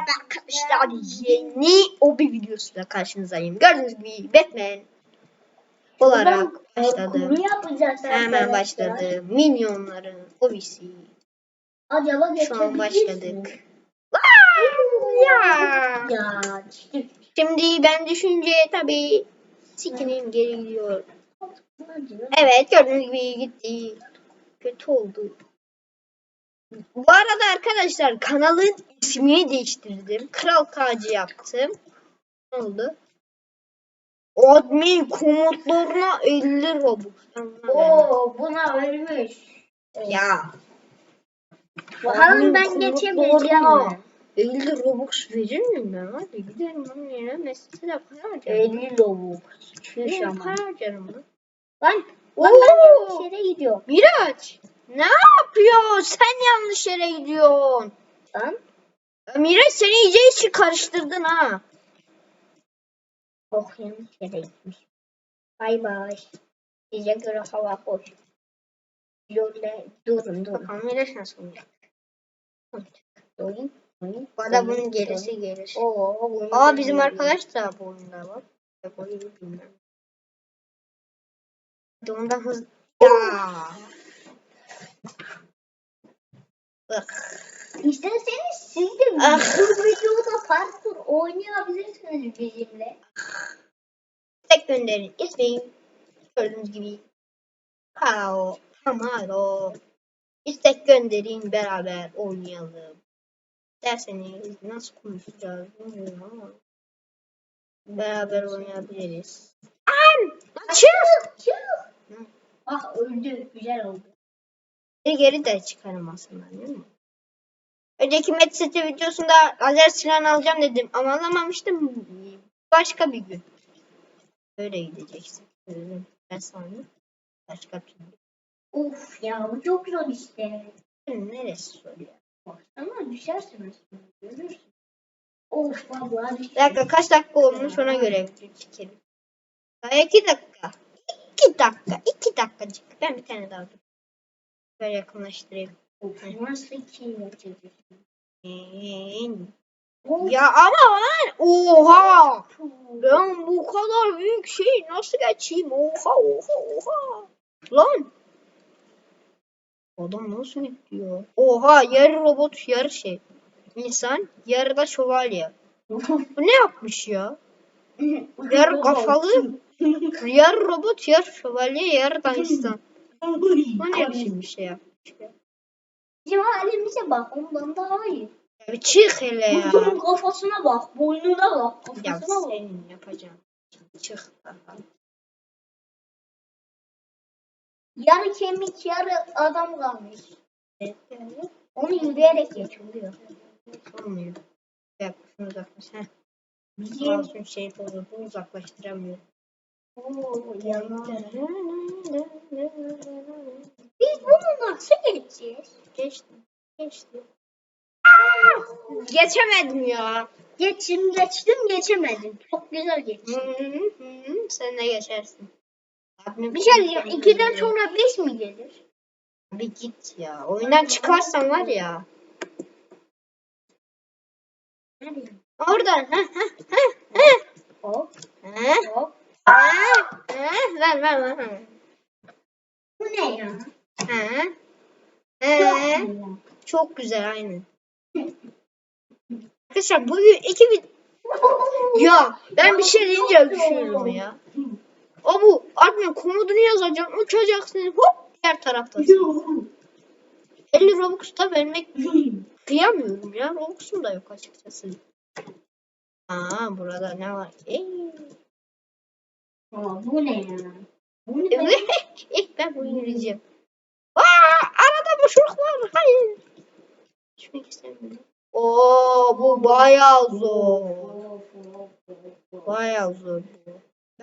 Merhaba arkadaşlar yeni obi videosuyla karşınızdayım. Gördüğünüz gibi Batman olarak. Kuru yapacağız Hemen başladı. Minyonların obisi. Acaba Şu an başladık. Ya. Ya. Şimdi ben düşünce tabii sikinim geri gidiyor. Evet gördüğünüz gibi gitti. Kötü oldu. Bu arada arkadaşlar kanalın ismini değiştirdim. Kral Kağcı yaptım. Ne oldu? Admin komutlarına 50 Robux. Oo buna ölmüş. Ya. Bakalım ben geçebileceğim mi? 50 Robux verir miyim ben? Hadi gidelim onun yerine mesela para harcarım. 50 lavuk. Çüş Ben ama. para harcarım lan. Lan ben yere gidiyorum. Miraç ne yapıyorsun? Sen yanlış yere gidiyorsun. Lan. Miraç sen iyice işi karıştırdın ha. Oh yanlış yere gitmiş. Bay bay. Size göre hava hoş. Şöyle durun durun. Bakalım Miraç nasıl olacak. Durun. Bu arada bunun gerisi gelir. Oo, bunu Aa bizim bilmiyorum. arkadaş da bu oyunda var. Yok o iyi bilmem. Hadi ondan hızlı. Bak. İsterseniz siz de Ah. bu videoda parkur oynayabilirsiniz bizimle. Tek gönderin. İsmim. Gördüğünüz gibi. Kao. Hamaro. İstek gönderin beraber oynayalım. Derseniz nasıl konuşacağız bilmiyorum ama. Beraber oynayabiliriz. An! Açıl! Çık. Ah öldü. Güzel oldu. Geri geri de çıkarım aslında değil mi? Önceki City videosunda lazer silah alacağım dedim ama alamamıştım. Başka bir gün. Böyle gideceksin. Ben sana başka türlü. Of ya bu çok zor işte. Neresi soruyor? Baksana düşersin aslında. Görürsün. Of vallahi Bir düştüm. dakika kaç dakika olmuş ona göre çekelim. Daha iki dakika. İki dakika. iki dakikacık. Ben bir tane daha dur. Böyle yakınlaştırayım. Of nasıl yapacağız? Of. Ya ama lan oha! Ben bu kadar büyük şey nasıl geçeyim? Oha oha oha! Lan! Adam nasıl gidiyor? Oha yarı robot yarı şey. İnsan yarı da şövalye. Bu ne yapmış ya? Yarı kafalı yarı robot yarı şövalye yarı da insan bu ne biçim bir şey yapmış ya Bizim halimize bak ondan daha iyi. Ya bir çık hele ya Bunun kafasına bak, boynuna bak, Ya kafasına bak. senin yapacağın. Çık. Yarı kemik, yarı adam kalmış. Onu yürüyerek geçiyor. Olmuyor. Yap şunu uzaklaş. Heh. Bizim şey bozuldu. Uzaklaştıramıyor. Oo, yalan. Biz bunu nasıl geçeceğiz? Geçti. Geçti. Geçemedim ya. Geçim geçtim geçemedim. Çok güzel geçtim. hı hı. Sen de geçersin. Abi, Bir şey diyeceğim. İkiden sonra beş mi gelir? Bir git ya. Oyundan çıkarsan var ya. Nerede? Oradan. Heh, heh, heh, heh. Hop hop. heh, heh. Ver ver ver. Bu ne ya? Heh. güzel. Çok güzel aynen. Arkadaşlar bugün iki vid... Ya ben bir şey deyince düşüyorum ya. O bu admin komutunu yazacaksın, uçacaksın, hop diğer taraftasın. 50 Robux da vermek kıyamıyorum ya. Robux'um da yok açıkçası. Aa burada ne var ki? Aa, bu ne ya? Eh, ben bunu yürüyeceğim. Aa, arada boşluk var. Hayır. Düşmek istemiyorum. Oo bu bayağı zor. Bayağı zor.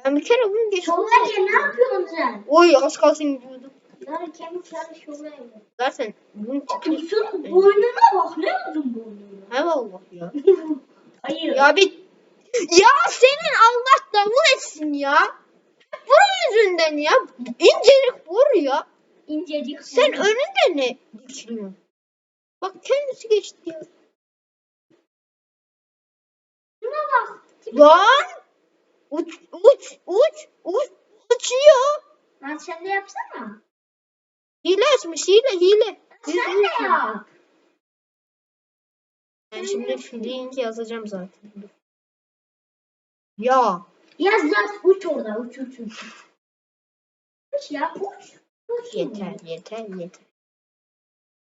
Ben bir kere bunu geçtim. Şövalye ne yapıyorsun sen? Oy az kalsın gidiyordum. Yarı kemik yarı şövalye. Zaten bunu. Şunun boynuna bak. Ne yaptın boynuna? Eyvallah ya. Hayır. Ya bir ya senin Allah davul etsin ya. Bunun yüzünden ya. İncelik vur ya. İncecik. Sen önünde ne dikiliyorsun? Bak kendisi geçti ya. Lan! Uç, uç, uç, uç, uçuyor. Lan sen de yapsana. Hile açmış, hile, hile. Sen de yap. Ben şimdi şu yazacağım zaten. Ya, Yaz yaz uç orada uç uç uç. Uç ya uç. Uç. yeter, yeter, yeter.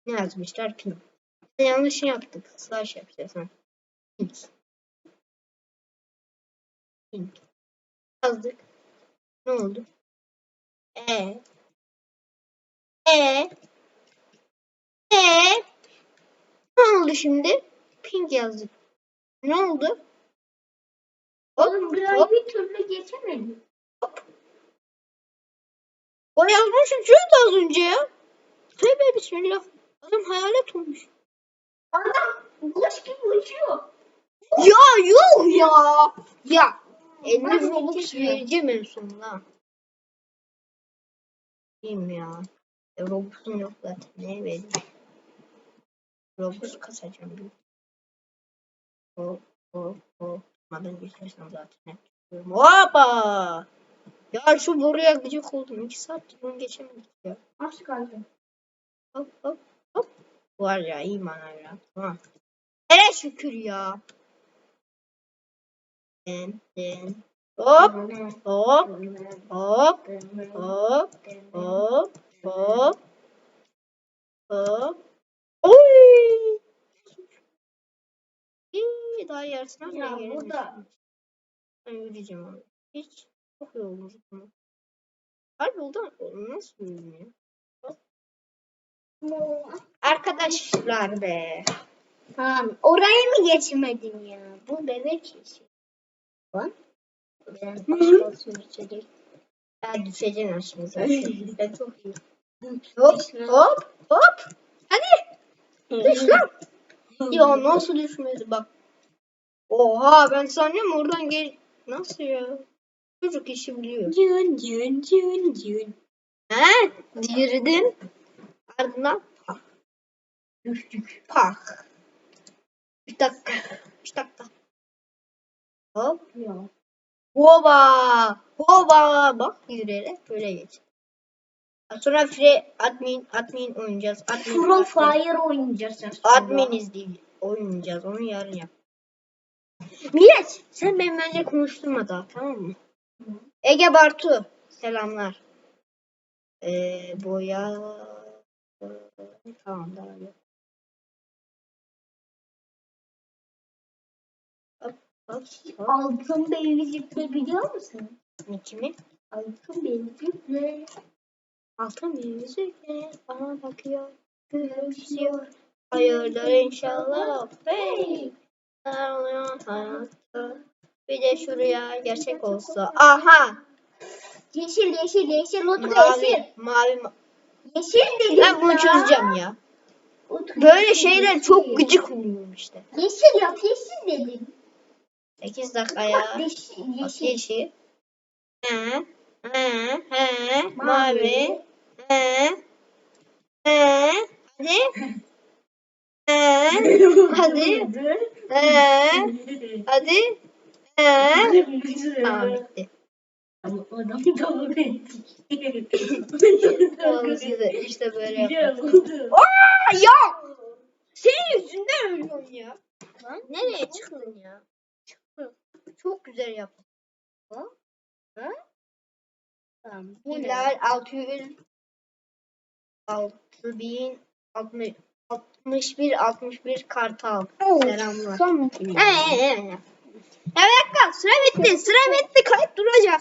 Ne yazmışlar? Pink. Yanlış yaptık. Slash yapacağız. Ha. Pink. Pink. Yazdık. Ne oldu? E. E. E. Ne oldu şimdi? Pink yazdık. Ne oldu? Oğlum hop. bir türlü geçemedim. O yazmış uçuyordu az önce ya. Tövbe bismillah. Adam hayalet olmuş. Adam boş gibi uçuyor. Ya yok ya. Ya. 50 Ben Robux vereceğim en sonunda. Diyeyim ya. E, Robux'um yok zaten. Ne vereyim? Robux kasacağım. Hop hop hop. Maden geçersem zaten hep. Hoppa. Ya şu buraya gıcık oldum. 2 saat bunu geçemedik ya. Az kaldı. Hop hop hop. Var ya iyi manevra. Tamam. Hele şükür ya. Den den. Hop hop hop hop hop hop hop. Oy. İyi daha yarısına bile Ya gelemedim. burada. Ben yürüyeceğim onu. Hiç çok yorulmuş ama. Harbi oldu nasıl ya? Arkadaşlar be. Tamam. Orayı mı geçmedin ya? Bu bebek işi. Bak. Ben içecek. Ya düşeceksin aşkım zaten. Ben çok iyi. Hop hop hop. Hadi. Düş lan. Ya nasıl düşmedi bak. Oha ben sanıyorum oradan gel. Nasıl ya? Çocuk işi biliyor. Cün cün cün cün. He? Girdin. Ardından pak. Düştük. Pak. Bir dakika. Bir dakika. Hop. Ya. Hoba. Hoba. Bak yürüyerek böyle geç. Sonra free admin admin oynayacağız. Admin, admin, Profile oynayacağız. adminiz değil. Oynayacağız. Onu yarın yap. Miraç sen benim bence konuşturma daha tamam mı? Ege Bartu. Selamlar. Ee, boya. Tamam daha hop. Altın beyazlıkla biliyor musun? Ne kimi? Altın beyazlıkla Altın bir yüzükle bana bakıyor. Gülümsüyor. Hayırdır inşallah. Hey. Oluyor hayatta? Bir de şuraya gerçek olsa. Aha. Yeşil yeşil yeşil Utku yeşil. Mavi. Mavi. ma- Yeşil dedim Ben bunu ya. çözeceğim ya. Utku, Böyle yeşil, şeyler yeşil. çok gıcık oluyor işte. Yeşil yap yeşil dedim. 8 dakikaya. Bak yeşil. Bak yeşil. yeşil. He. He. He. Mavi. He. He. Hadi. He. Hadi. He. Hadi. He. Tamam bitti. Tamam size işte böyle. Yapalım. Aa ya! Senin yüzünden ölüyorum ya. Lan nereye çıktın ya? Çıktın. Çok güzel yaptın. Ha? Ha? Tamam. Hilal 600 6000 60 61 61 kartal. Selamlar. Son Ee, ee, ee. Ya bir dakika sıra bitti. Sıra bitti. Kayıt duracak.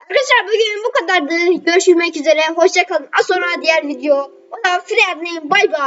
Arkadaşlar bugün bu kadardı. Görüşmek üzere. Hoşçakalın. Az sonra diğer video. O da Free Admin. Bay bay.